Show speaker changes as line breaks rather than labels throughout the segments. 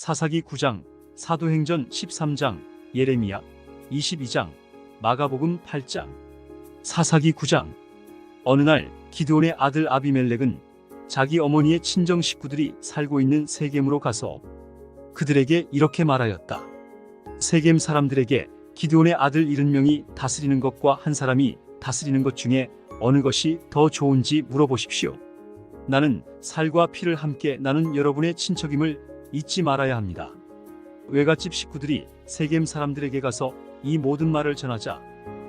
사사기 9장, 사도행전 13장, 예레미야 22장, 마가복음 8장, 사사기 9장. 어느 날 기드온의 아들 아비멜렉은 자기 어머니의 친정 식구들이 살고 있는 세겜으로 가서 그들에게 이렇게 말하였다. 세겜 사람들에게 기드온의 아들 70명이 다스리는 것과 한 사람이 다스리는 것 중에 어느 것이 더 좋은지 물어보십시오. 나는 살과 피를 함께 나는 여러분의 친척임을 잊지 말아야 합니다. 외갓집 식구들이 세겜 사람들에게 가서 이 모든 말을 전하자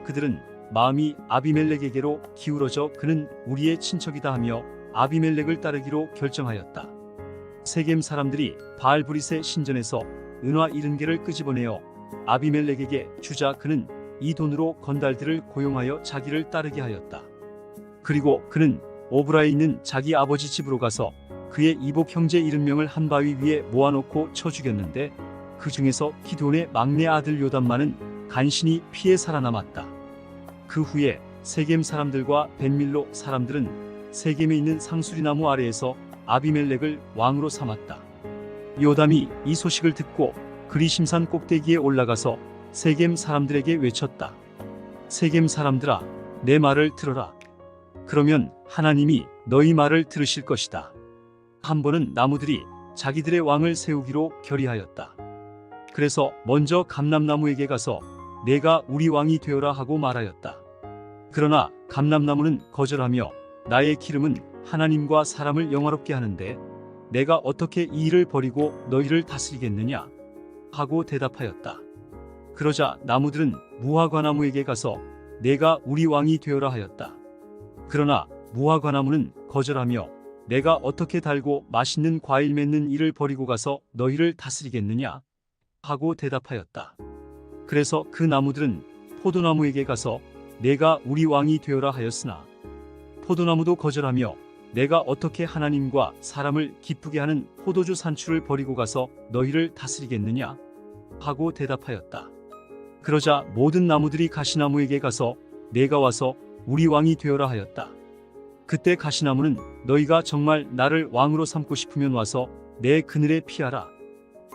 그들은 마음이 아비멜렉에게로 기울어져 그는 우리의 친척이다 하며 아비멜렉을 따르기로 결정하였다. 세겜 사람들이 바알브릿의 신전에서 은화 70개를 끄집어내어 아비멜렉에게 주자 그는 이 돈으로 건달들을 고용하여 자기를 따르게 하였다. 그리고 그는 오브라에 있는 자기 아버지 집으로 가서 그의 이복 형제 70명을 한 바위 위에 모아놓고 쳐 죽였는데 그 중에서 기드온의 막내 아들 요담만은 간신히 피해 살아남았다. 그 후에 세겜 사람들과 벤밀로 사람들은 세겜에 있는 상수리나무 아래에서 아비멜렉을 왕으로 삼았다. 요담이 이 소식을 듣고 그리심산 꼭대기에 올라가서 세겜 사람들에게 외쳤다. 세겜 사람들아, 내 말을 들어라. 그러면 하나님이 너희 말을 들으실 것이다. 한 번은 나무들이 자기들의 왕을 세우기로 결의하였다. 그래서 먼저 감람나무에게 가서 내가 우리 왕이 되어라 하고 말하였다. 그러나 감람나무는 거절하며 나의 기름은 하나님과 사람을 영화롭게 하는데 내가 어떻게 이 일을 버리고 너희를 다스리겠느냐 하고 대답하였다. 그러자 나무들은 무화과나무에게 가서 내가 우리 왕이 되어라 하였다. 그러나 무화과나무는 거절하며 내가 어떻게 달고 맛있는 과일 맺는 일을 버리고 가서 너희를 다스리겠느냐 하고 대답하였다. 그래서 그 나무들은 포도나무에게 가서 내가 우리 왕이 되어라 하였으나 포도나무도 거절하며 내가 어떻게 하나님과 사람을 기쁘게 하는 포도주 산출을 버리고 가서 너희를 다스리겠느냐 하고 대답하였다. 그러자 모든 나무들이 가시나무에게 가서 내가 와서 우리 왕이 되어라 하였다. 그때 가시나무는 너희가 정말 나를 왕으로 삼고 싶으면 와서 내 그늘에 피하라.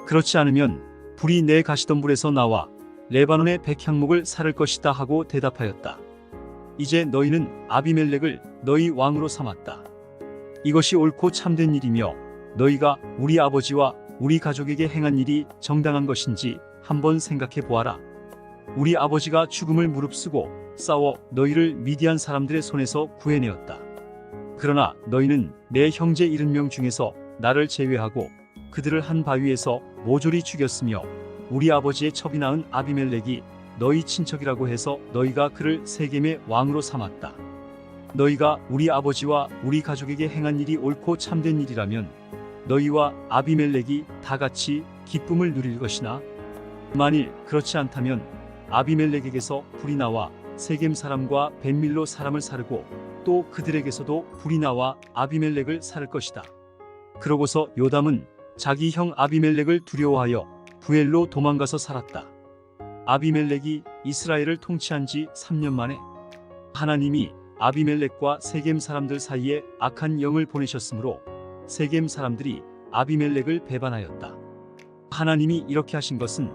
그렇지 않으면 불이 내 가시덤불에서 나와 레바논의 백향목을 사를 것이다 하고 대답하였다. 이제 너희는 아비멜렉을 너희 왕으로 삼았다. 이것이 옳고 참된 일이며 너희가 우리 아버지와 우리 가족에게 행한 일이 정당한 것인지 한번 생각해 보아라. 우리 아버지가 죽음을 무릅쓰고 싸워 너희를 미디안 사람들의 손에서 구해내었다. 그러나 너희는 내 형제 70명 중에서 나를 제외하고 그들을 한 바위에서 모조리 죽였으며 우리 아버지의 첩이 낳은 아비멜렉이 너희 친척이라고 해서 너희가 그를 세겜의 왕으로 삼았다. 너희가 우리 아버지와 우리 가족에게 행한 일이 옳고 참된 일이라면 너희와 아비멜렉이 다 같이 기쁨을 누릴 것이나 만일 그렇지 않다면 아비멜렉에게서 불이 나와 세겜 사람과 벤밀로 사람을 사르고 또 그들에게서도 불이 나와 아비멜렉을 살을 것이다. 그러고서 요담은 자기 형 아비멜렉을 두려워하여 부엘로 도망가서 살았다. 아비멜렉이 이스라엘을 통치한 지 3년 만에 하나님이 아비멜렉과 세겜 사람들 사이에 악한 영을 보내셨으므로 세겜 사람들이 아비멜렉을 배반하였다. 하나님이 이렇게 하신 것은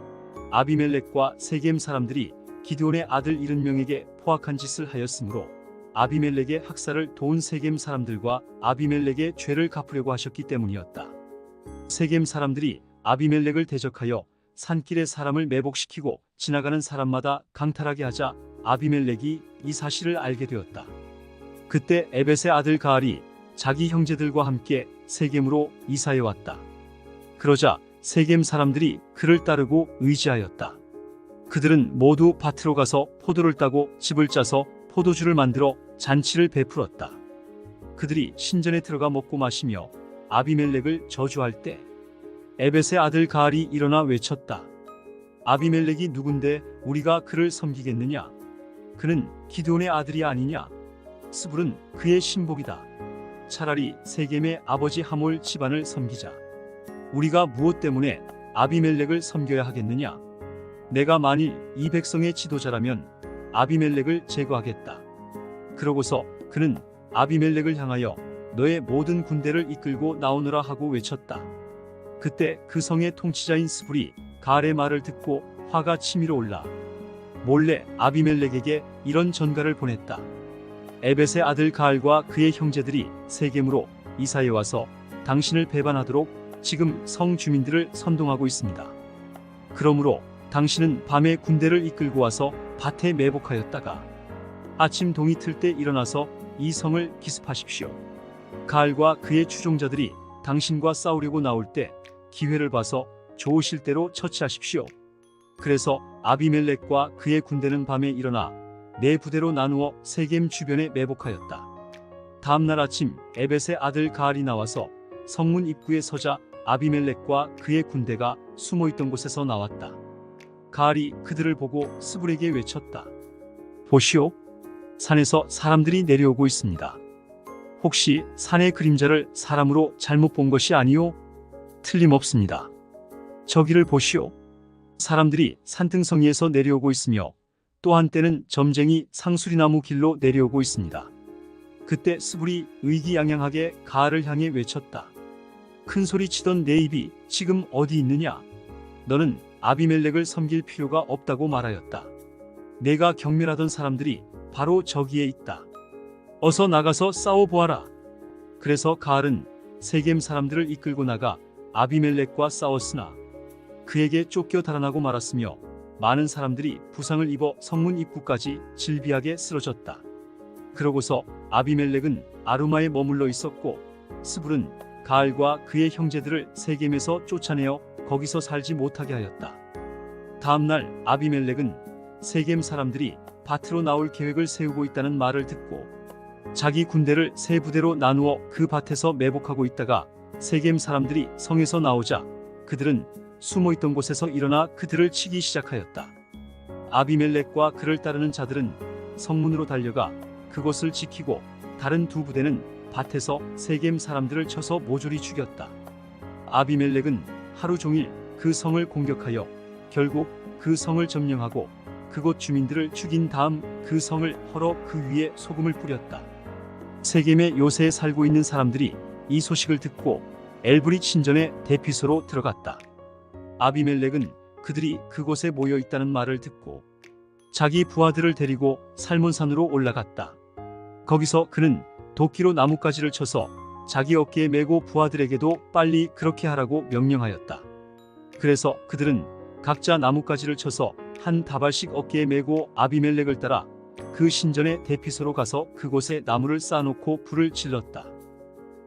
아비멜렉과 세겜 사람들이 기드온의 아들 70명에게 포악한 짓을 하였으므로 아비멜렉의 학살을 도운 세겜 사람들과 아비멜렉의 죄를 갚으려고 하셨기 때문이었다. 세겜 사람들이 아비멜렉을 대적하여 산길에 사람을 매복시키고 지나가는 사람마다 강탈하게 하자 아비멜렉이 이 사실을 알게 되었다. 그때 에벳의 아들 가알이 자기 형제들과 함께 세겜으로 이사해 왔다. 그러자 세겜 사람들이 그를 따르고 의지하였다. 그들은 모두 밭으로 가서 포도를 따고 집을 짜서 포도주를 만들어 잔치를 베풀었다. 그들이 신전에 들어가 먹고 마시며 아비멜렉을 저주할 때 에벳의 아들 가알이 일어나 외쳤다. 아비멜렉이 누군데 우리가 그를 섬기겠느냐? 그는 기드온의 아들이 아니냐? 스불은 그의 신복이다. 차라리 세겜의 아버지 하몰 집안을 섬기자. 우리가 무엇 때문에 아비멜렉을 섬겨야 하겠느냐? 내가 만일 이 백성의 지도자라면 아비멜렉을 제거하겠다. 그러고서 그는 아비멜렉을 향하여 너의 모든 군대를 이끌고 나오너라 하고 외쳤다. 그때 그 성의 통치자인 스불이 가알의 말을 듣고 화가 치밀어 올라 몰래 아비멜렉에게 이런 전가를 보냈다. 에벳의 아들 가알과 그의 형제들이 세겜으로 이사해 와서 당신을 배반하도록 지금 성 주민들을 선동하고 있습니다. 그러므로 당신은 밤에 군대를 이끌고 와서 밭에 매복하였다가 아침 동이 틀 때 일어나서 이 성을 기습하십시오. 가알과 그의 추종자들이 당신과 싸우려고 나올 때 기회를 봐서 좋으실 대로 처치하십시오. 그래서 아비멜렉과 그의 군대는 밤에 일어나 네 부대로 나누어 세겜 주변에 매복하였다. 다음 날 아침 에벳의 아들 가알이 나와서 성문 입구에 서자 아비멜렉과 그의 군대가 숨어 있던 곳에서 나왔다. 가알이 그들을 보고 스불에게 외쳤다. 보시오. 산에서 사람들이 내려오고 있습니다. 혹시 산의 그림자를 사람으로 잘못 본 것이 아니오? 틀림없습니다. 저기를 보시오. 사람들이 산등성이에서 내려오고 있으며 또 한때는 점쟁이 상수리나무 길로 내려오고 있습니다. 그때 스불이 의기양양하게 가알을 향해 외쳤다. 큰 소리 치던 내 입이 지금 어디 있느냐? 너는 아비멜렉을 섬길 필요가 없다고 말하였다. 내가 경멸하던 사람들이 바로 저기에 있다. 어서 나가서 싸워보아라. 그래서 가알은 세겜 사람들을 이끌고 나가 아비멜렉과 싸웠으나 그에게 쫓겨 달아나고 말았으며 많은 사람들이 부상을 입어 성문 입구까지 질비하게 쓰러졌다. 그러고서 아비멜렉은 아루마에 머물러 있었고 스불은 가알과 그의 형제들을 세겜에서 쫓아내어 거기서 살지 못하게 하였다. 다음 날 아비멜렉은 세겜 사람들이 밭으로 나올 계획을 세우고 있다는 말을 듣고 자기 군대를 세 부대로 나누어 그 밭에서 매복하고 있다가 세겜 사람들이 성에서 나오자 그들은 숨어 있던 곳에서 일어나 그들을 치기 시작하였다. 아비멜렉과 그를 따르는 자들은 성문으로 달려가 그곳을 지키고 다른 두 부대는 밭에서 세겜 사람들을 쳐서 모조리 죽였다. 아비멜렉은 하루 종일 그 성을 공격하여 결국 그 성을 점령하고 그곳 주민들을 죽인 다음 그 성을 헐어 그 위에 소금을 뿌렸다. 세겜의 요새에 살고 있는 사람들이 이 소식을 듣고 엘브리 친전의 대피소로 들어갔다. 아비멜렉은 그들이 그곳에 모여 있다는 말을 듣고 자기 부하들을 데리고 살몬산으로 올라갔다. 거기서 그는 도끼로 나뭇가지를 쳐서 자기 어깨에 메고 부하들에게도 빨리 그렇게 하라고 명령하였다. 그래서 그들은 각자 나뭇가지를 쳐서 한 다발씩 어깨에 메고 아비멜렉을 따라 그 신전의 대피소로 가서 그곳에 나무를 쌓아놓고 불을 질렀다.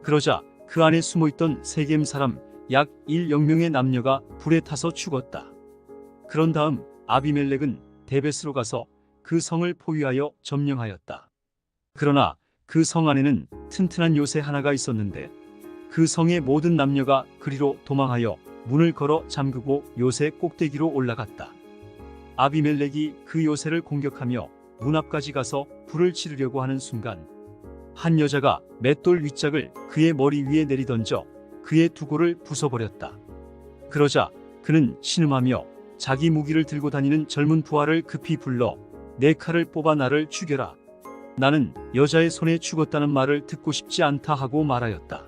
그러자 그 안에 숨어있던 세겜 사람 약 1영명의 남녀가 불에 타서 죽었다. 그런 다음 아비멜렉은 데베스로 가서 그 성을 포위하여 점령하였다. 그러나 그 성 안에는 튼튼한 요새 하나가 있었는데 그 성의 모든 남녀가 그리로 도망하여 문을 걸어 잠그고 요새 꼭대기로 올라갔다. 아비멜렉이 그 요새를 공격하며 문 앞까지 가서 불을 지르려고 하는 순간 한 여자가 맷돌 윗짝을 그의 머리 위에 내리던져 그의 두골을 부숴버렸다. 그러자 그는 신음하며 자기 무기를 들고 다니는 젊은 부하를 급히 불러 내 칼을 뽑아 나를 죽여라. 나는 여자의 손에 죽었다는 말을 듣고 싶지 않다 하고 말하였다.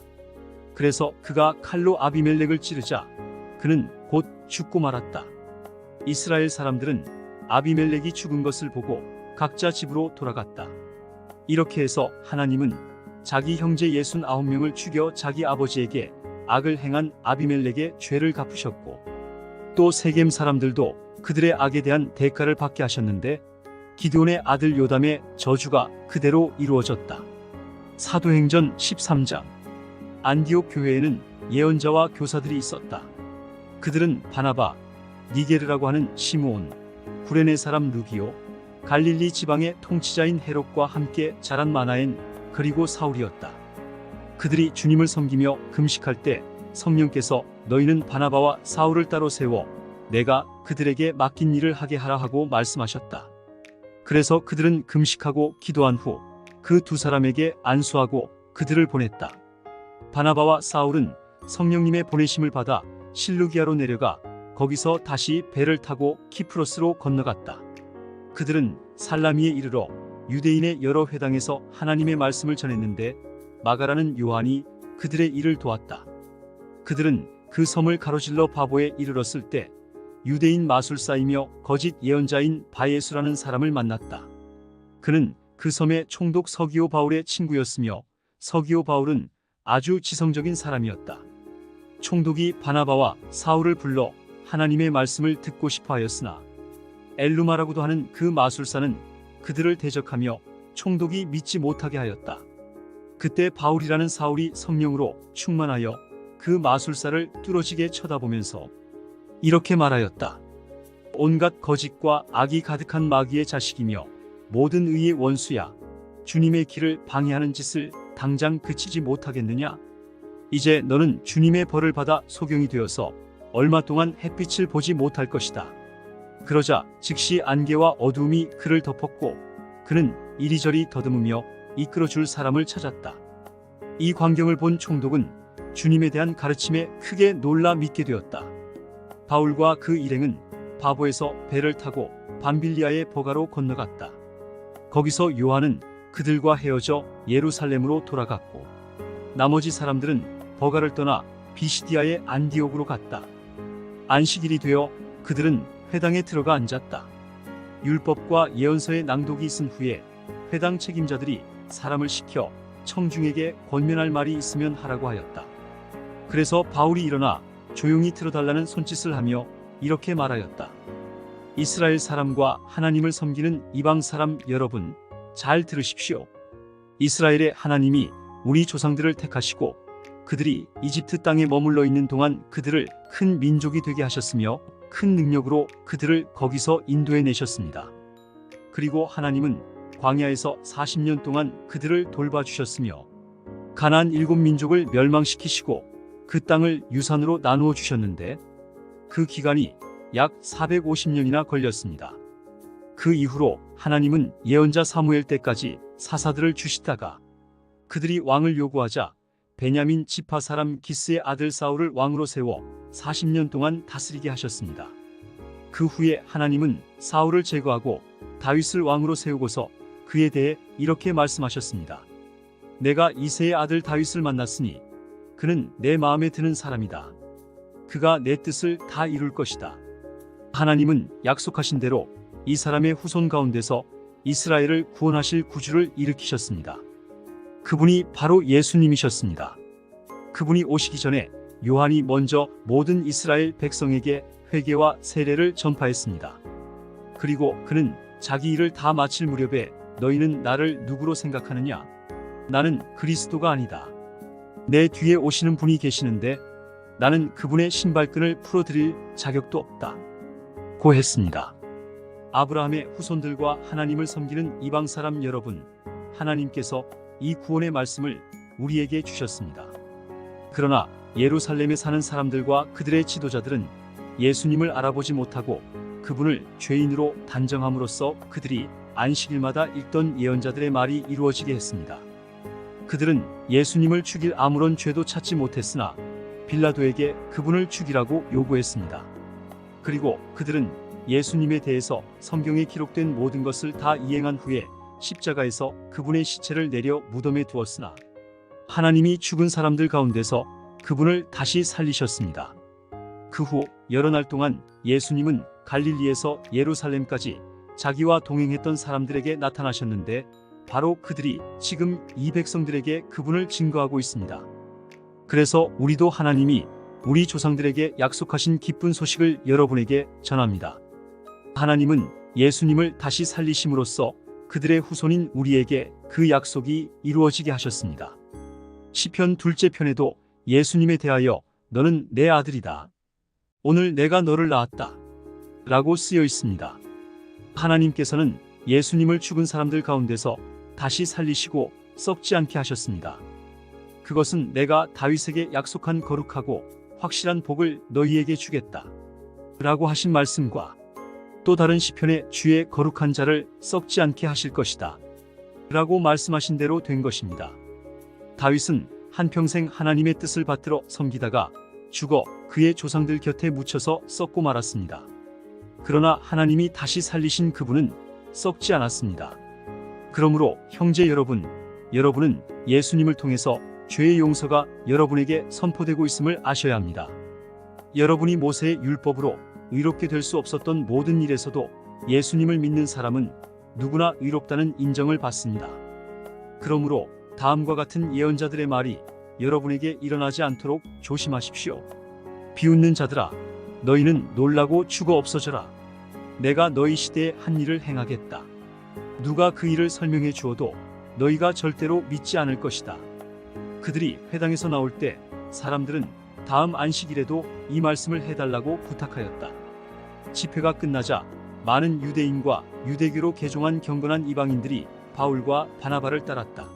그래서 그가 칼로 아비멜렉을 찌르자 그는 곧 죽고 말았다. 이스라엘 사람들은 아비멜렉이 죽은 것을 보고 각자 집으로 돌아갔다. 이렇게 해서 하나님은 자기 형제 69명을 죽여 자기 아버지에게 악을 행한 아비멜렉의 죄를 갚으셨고 또 세겜 사람들도 그들의 악에 대한 대가를 받게 하셨는데 기드온의 아들 요담의 저주가 그대로 이루어졌다. 사도행전 13장 안디옥 교회에는 예언자와 교사들이 있었다. 그들은 바나바, 니게르라고 하는 시므온, 구레네 사람 루기오, 갈릴리 지방의 통치자인 헤롯과 함께 자란 마나엔 그리고 사울이었다. 그들이 주님을 섬기며 금식할 때 성령께서 너희는 바나바와 사울을 따로 세워 내가 그들에게 맡긴 일을 하게 하라 하고 말씀하셨다. 그래서 그들은 금식하고 기도한 후 그 두 사람에게 안수하고 그들을 보냈다. 바나바와 사울은 성령님의 보내심을 받아 실루기아로 내려가 거기서 다시 배를 타고 키프로스로 건너갔다. 그들은 살라미에 이르러 유대인의 여러 회당에서 하나님의 말씀을 전했는데 마가라는 요한이 그들의 일을 도왔다. 그들은 그 섬을 가로질러 바보에 이르렀을 때 유대인 마술사이며 거짓 예언자인 바예수라는 사람을 만났다. 그는 그 섬의 총독 서기오 바울의 친구였으며 서기오 바울은 아주 지성적인 사람이었다. 총독이 바나바와 사울을 불러 하나님의 말씀을 듣고 싶어 하였으나 엘루마라고도 하는 그 마술사는 그들을 대적하며 총독이 믿지 못하게 하였다. 그때 바울이라는 사울이 성령으로 충만하여 그 마술사를 뚫어지게 쳐다보면서 이렇게 말하였다. 온갖 거짓과 악이 가득한 마귀의 자식이며 모든 의의 원수야. 주님의 길을 방해하는 짓을 당장 그치지 못하겠느냐? 이제 너는 주님의 벌을 받아 소경이 되어서 얼마 동안 햇빛을 보지 못할 것이다. 그러자 즉시 안개와 어두움이 그를 덮었고 그는 이리저리 더듬으며 이끌어줄 사람을 찾았다. 이 광경을 본 총독은 주님에 대한 가르침에 크게 놀라 믿게 되었다. 바울과 그 일행은 바보에서 배를 타고 밤빌리아의 버가로 건너갔다. 거기서 요한은 그들과 헤어져 예루살렘으로 돌아갔고 나머지 사람들은 버가를 떠나 비시디아의 안디옥으로 갔다. 안식일이 되어 그들은 회당에 들어가 앉았다. 율법과 예언서의 낭독이 있은 후에 회당 책임자들이 사람을 시켜 청중에게 권면할 말이 있으면 하라고 하였다. 그래서 바울이 일어나 조용히 들어달라는 손짓을 하며 이렇게 말하였다. 이스라엘 사람과 하나님을 섬기는 이방 사람 여러분, 잘 들으십시오. 이스라엘의 하나님이 우리 조상들을 택하시고 그들이 이집트 땅에 머물러 있는 동안 그들을 큰 민족이 되게 하셨으며 큰 능력으로 그들을 거기서 인도해 내셨습니다. 그리고 하나님은 광야에서 40년 동안 그들을 돌봐주셨으며 가나안 일곱 민족을 멸망시키시고 그 땅을 유산으로 나누어 주셨는데 그 기간이 약 450년이나 걸렸습니다. 그 이후로 하나님은 예언자 사무엘 때까지 사사들을 주시다가 그들이 왕을 요구하자 베냐민 지파 사람 기스의 아들 사울을 왕으로 세워 40년 동안 다스리게 하셨습니다. 그 후에 하나님은 사울을 제거하고 다윗을 왕으로 세우고서 그에 대해 이렇게 말씀하셨습니다. 내가 이세의 아들 다윗을 만났으니 그는 내 마음에 드는 사람이다. 그가 내 뜻을 다 이룰 것이다. 하나님은 약속하신 대로 이 사람의 후손 가운데서 이스라엘을 구원하실 구주를 일으키셨습니다. 그분이 바로 예수님이셨습니다. 그분이 오시기 전에 요한이 먼저 모든 이스라엘 백성에게 회개와 세례를 전파했습니다. 그리고 그는 자기 일을 다 마칠 무렵에 너희는 나를 누구로 생각하느냐? 나는 그리스도가 아니다. 내 뒤에 오시는 분이 계시는데 나는 그분의 신발끈을 풀어드릴 자격도 없다. 고 했습니다. 아브라함의 후손들과 하나님을 섬기는 이방 사람 여러분, 하나님께서 이 구원의 말씀을 우리에게 주셨습니다. 그러나 예루살렘에 사는 사람들과 그들의 지도자들은 예수님을 알아보지 못하고 그분을 죄인으로 단정함으로써 그들이 안식일마다 읽던 예언자들의 말이 이루어지게 했습니다. 그들은 예수님을 죽일 아무런 죄도 찾지 못했으나 빌라도에게 그분을 죽이라고 요구했습니다. 그리고 그들은 예수님에 대해서 성경에 기록된 모든 것을 다 이행한 후에 십자가에서 그분의 시체를 내려 무덤에 두었으나 하나님이 죽은 사람들 가운데서 그분을 다시 살리셨습니다. 그 후 여러 날 동안 예수님은 갈릴리에서 예루살렘까지 자기와 동행했던 사람들에게 나타나셨는데 바로 그들이 지금 이 백성들에게 그분을 증거하고 있습니다. 그래서 우리도 하나님이 우리 조상들에게 약속하신 기쁜 소식을 여러분에게 전합니다. 하나님은 예수님을 다시 살리심으로써 그들의 후손인 우리에게 그 약속이 이루어지게 하셨습니다. 시편 둘째 편에도 예수님에 대하여 너는 내 아들이다. 오늘 내가 너를 낳았다. 라고 쓰여 있습니다. 하나님께서는 예수님을 죽은 사람들 가운데서 다시 살리시고 썩지 않게 하셨습니다. 그것은 내가 다윗에게 약속한 거룩하고 확실한 복을 너희에게 주겠다. 라고 하신 말씀과 또 다른 시편에 주의 거룩한 자를 썩지 않게 하실 것이다. 라고 말씀하신 대로 된 것입니다. 다윗은 한평생 하나님의 뜻을 받들어 섬기다가 죽어 그의 조상들 곁에 묻혀서 썩고 말았습니다. 그러나 하나님이 다시 살리신 그분은 썩지 않았습니다. 그러므로 형제 여러분, 여러분은 예수님을 통해서 죄의 용서가 여러분에게 선포되고 있음을 아셔야 합니다. 여러분이 모세의 율법으로 의롭게 될 수 없었던 모든 일에서도 예수님을 믿는 사람은 누구나 의롭다는 인정을 받습니다. 그러므로 다음과 같은 예언자들의 말이 여러분에게 일어나지 않도록 조심하십시오. 비웃는 자들아, 너희는 놀라고 죽어 없어져라. 내가 너희 시대에 한 일을 행하겠다. 누가 그 일을 설명해 주어도 너희가 절대로 믿지 않을 것이다. 그들이 회당에서 나올 때 사람들은 다음 안식일에도 이 말씀을 해달라고 부탁하였다. 집회가 끝나자 많은 유대인과 유대교로 개종한 경건한 이방인들이 바울과 바나바를 따랐다.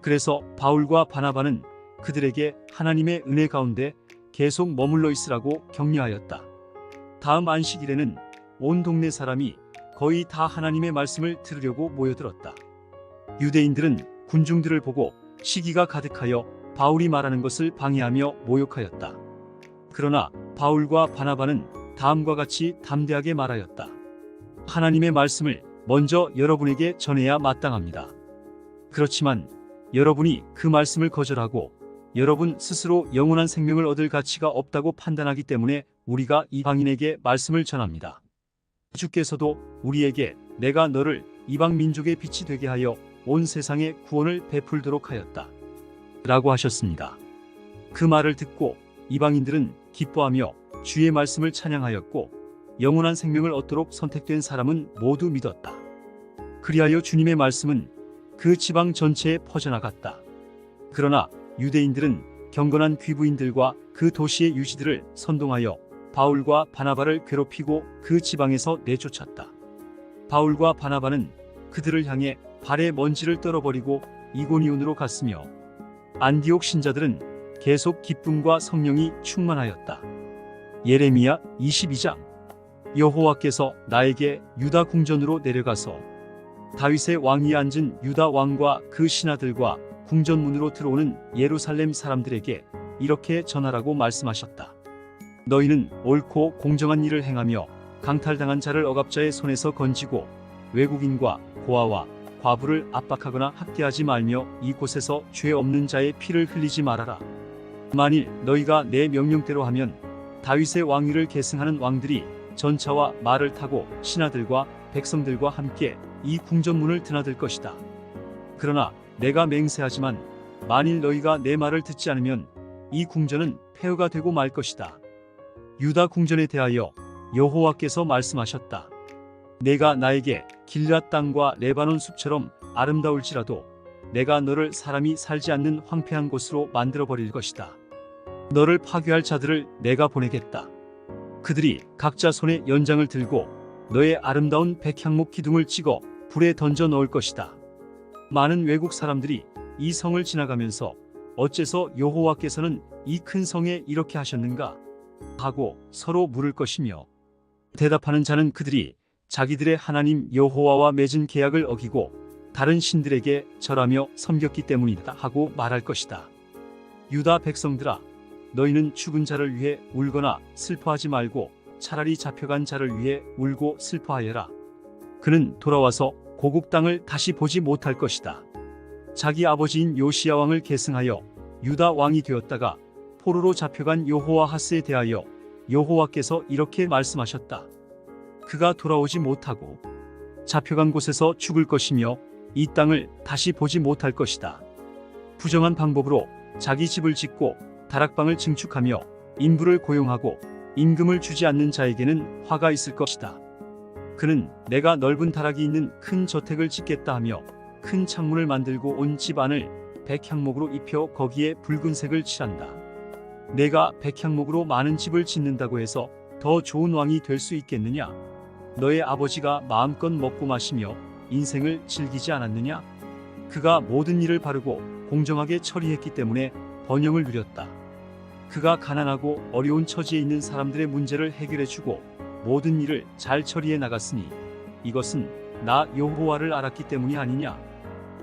그래서 바울과 바나바는 그들에게 하나님의 은혜 가운데 계속 머물러 있으라고 격려하였다. 다음 안식일에는 온 동네 사람이 거의 다 하나님의 말씀을 들으려고 모여들었다. 유대인들은 군중들을 보고 시기가 가득하여 바울이 말하는 것을 방해하며 모욕하였다. 그러나 바울과 바나바는 다음과 같이 담대하게 말하였다. 하나님의 말씀을 먼저 여러분에게 전해야 마땅합니다. 그렇지만 여러분이 그 말씀을 거절하고 여러분 스스로 영원한 생명을 얻을 가치가 없다고 판단하기 때문에 우리가 이방인에게 말씀을 전합니다. 주께서도 우리에게 내가 너를 이방 민족의 빛이 되게 하여 온 세상에 구원을 베풀도록 하였다. 라고 하셨습니다. 그 말을 듣고 이방인들은 기뻐하며 주의 말씀을 찬양하였고 영원한 생명을 얻도록 선택된 사람은 모두 믿었다. 그리하여 주님의 말씀은 그 지방 전체에 퍼져나갔다. 그러나 유대인들은 경건한 귀부인들과 그 도시의 유지들을 선동하여 바울과 바나바를 괴롭히고 그 지방에서 내쫓았다. 바울과 바나바는 그들을 향해 발의 먼지를 떨어버리고 이고니온으로 갔으며 안디옥 신자들은 계속 기쁨과 성령이 충만하였다. 예레미야 22장 여호와께서 나에게 유다 궁전으로 내려가서 다윗의 왕위에 앉은 유다 왕과 그 신하들과 궁전문으로 들어오는 예루살렘 사람들에게 이렇게 전하라고 말씀하셨다. 너희는 옳고 공정한 일을 행하며 강탈당한 자를 억압자의 손에서 건지고 외국인과 고아와 과부를 압박하거나 학대하지 말며 이곳에서 죄 없는 자의 피를 흘리지 말아라. 만일 너희가 내 명령대로 하면 다윗의 왕위를 계승하는 왕들이 전차와 말을 타고 신하들과 백성들과 함께 이 궁전문을 드나들 것이다. 그러나 내가 맹세하지만 만일 너희가 내 말을 듣지 않으면 이 궁전은 폐허가 되고 말 것이다. 유다 궁전에 대하여 여호와께서 말씀하셨다. 내가 나에게 길앗 땅과 레바논 숲처럼 아름다울지라도 내가 너를 사람이 살지 않는 황폐한 곳으로 만들어 버릴 것이다. 너를 파괴할 자들을 내가 보내겠다. 그들이 각자 손에 연장을 들고 너의 아름다운 백향목 기둥을 찍어 불에 던져 넣을 것이다. 많은 외국 사람들이 이 성을 지나가면서 어째서 여호와께서는 이 큰 성에 이렇게 하셨는가 하고 서로 물을 것이며 대답하는 자는 그들이 자기들의 하나님 여호와와 맺은 계약을 어기고 다른 신들에게 절하며 섬겼기 때문이다 하고 말할 것이다. 유다 백성들아 너희는 죽은 자를 위해 울거나 슬퍼하지 말고 차라리 잡혀간 자를 위해 울고 슬퍼하여라. 그는 돌아와서 고국 땅을 다시 보지 못할 것이다. 자기 아버지인 요시야 왕을 계승하여 유다 왕이 되었다가 포로로 잡혀간 여호와 하스에 대하여 여호와께서 이렇게 말씀하셨다. 그가 돌아오지 못하고 잡혀간 곳에서 죽을 것이며 이 땅을 다시 보지 못할 것이다. 부정한 방법으로 자기 집을 짓고 다락방을 증축하며 인부를 고용하고 임금을 주지 않는 자에게는 화가 있을 것이다. 그는 내가 넓은 다락이 있는 큰 저택을 짓겠다 하며 큰 창문을 만들고 온 집 안을 백향목으로 입혀 거기에 붉은색을 칠한다. 내가 백향목으로 많은 집을 짓는다고 해서 더 좋은 왕이 될 수 있겠느냐? 너의 아버지가 마음껏 먹고 마시며 인생을 즐기지 않았느냐? 그가 모든 일을 바르고 공정하게 처리했기 때문에 번영을 누렸다. 그가 가난하고 어려운 처지에 있는 사람들의 문제를 해결해주고 모든 일을 잘 처리해 나갔으니 이것은 나 여호와를 알았기 때문이 아니냐?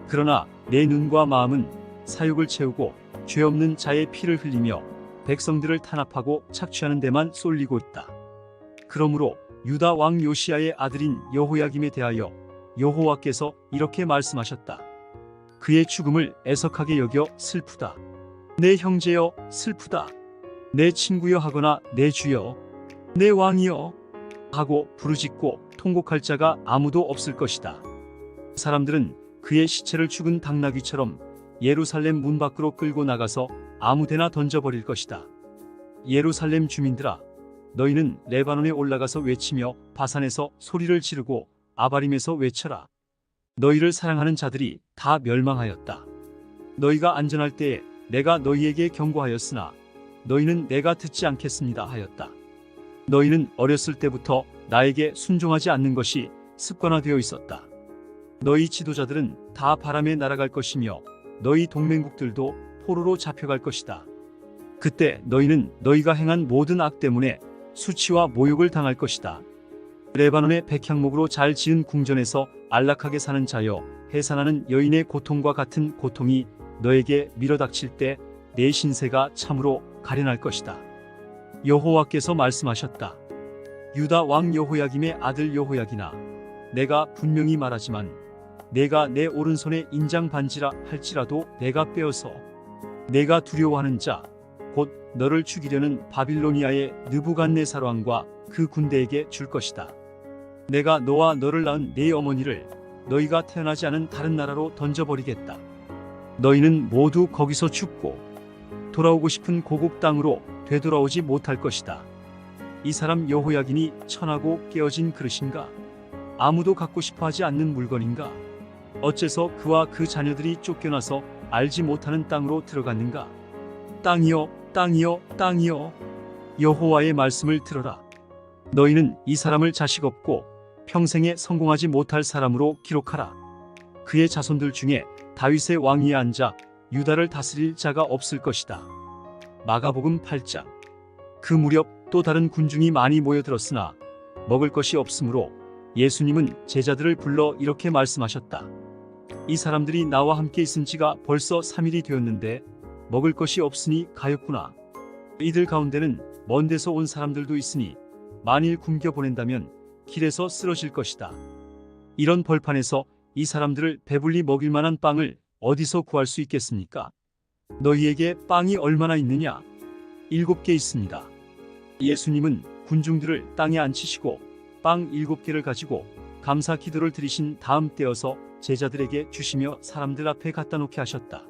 그러나 내 눈과 마음은 사욕을 채우고 죄 없는 자의 피를 흘리며 백성들을 탄압하고 착취하는 데만 쏠리고 있다. 그러므로 유다 왕 요시아의 아들인 여호야김에 대하여 여호와께서 이렇게 말씀하셨다. 그의 죽음을 애석하게 여겨 슬프다. 내 형제여 슬프다. 내 친구여 하거나 내 주여, 내 왕이여 하고 부르짖고 통곡할 자가 아무도 없을 것이다. 사람들은 그의 시체를 죽은 당나귀처럼 예루살렘 문 밖으로 끌고 나가서 아무데나 던져버릴 것이다. 예루살렘 주민들아, 너희는 레바논에 올라가서 외치며 바산에서 소리를 지르고 아바림에서 외쳐라. 너희를 사랑하는 자들이 다 멸망하였다. 너희가 안전할 때에 내가 너희에게 경고하였으나 너희는 내가 듣지 않겠습니다 하였다. 너희는 어렸을 때부터 나에게 순종하지 않는 것이 습관화되어 있었다. 너희 지도자들은 다 바람에 날아갈 것이며 너희 동맹국들도 포로로 잡혀갈 것이다. 그때 너희는 너희가 행한 모든 악 때문에 수치와 모욕을 당할 것이다. 레바논의 백향목으로 잘 지은 궁전에서 안락하게 사는 자여 해산하는 여인의 고통과 같은 고통이 너에게 밀어닥칠 때 내 신세가 참으로 가련할 것이다. 여호와께서 말씀하셨다. 유다 왕 여호야김의 아들 여호야기나 내가 분명히 말하지만 내가 내 오른손에 인장 반지라 할지라도 내가 빼어서 내가 두려워하는 자 곧 너를 죽이려는 바빌로니아의 느부갓네살 왕과 그 군대에게 줄 것이다. 내가 너와 너를 낳은 네 어머니를 너희가 태어나지 않은 다른 나라로 던져버리겠다. 너희는 모두 거기서 죽고 돌아오고 싶은 고국 땅으로 되돌아오지 못할 것이다. 이 사람 여호야긴이 천하고 깨어진 그릇인가? 아무도 갖고 싶어 하지 않는 물건인가? 어째서 그와 그 자녀들이 쫓겨나서 알지 못하는 땅으로 들어갔는가? 땅이여, 땅이여, 땅이여. 여호와의 말씀을 들어라. 너희는 이 사람을 자식 없고 평생에 성공하지 못할 사람으로 기록하라. 그의 자손들 중에 다윗의 왕위에 앉아 유다를 다스릴 자가 없을 것이다. 마가복음 8장. 그 무렵 또 다른 군중이 많이 모여들었으나 먹을 것이 없으므로 예수님은 제자들을 불러 이렇게 말씀하셨다. 이 사람들이 나와 함께 있은 지가 벌써 3일이 되었는데 먹을 것이 없으니 가였구나. 이들 가운데는 먼 데서 온 사람들도 있으니 만일 굶겨 보낸다면 길에서 쓰러질 것이다. 이런 벌판에서 이 사람들을 배불리 먹일 만한 빵을 어디서 구할 수 있겠습니까? 너희에게 빵이 얼마나 있느냐? 일곱 개 있습니다. 예수님은 군중들을 땅에 앉히시고 빵 일곱 개를 가지고 감사 기도를 드리신 다음 떼어서 제자들에게 주시며 사람들 앞에 갖다 놓게 하셨다.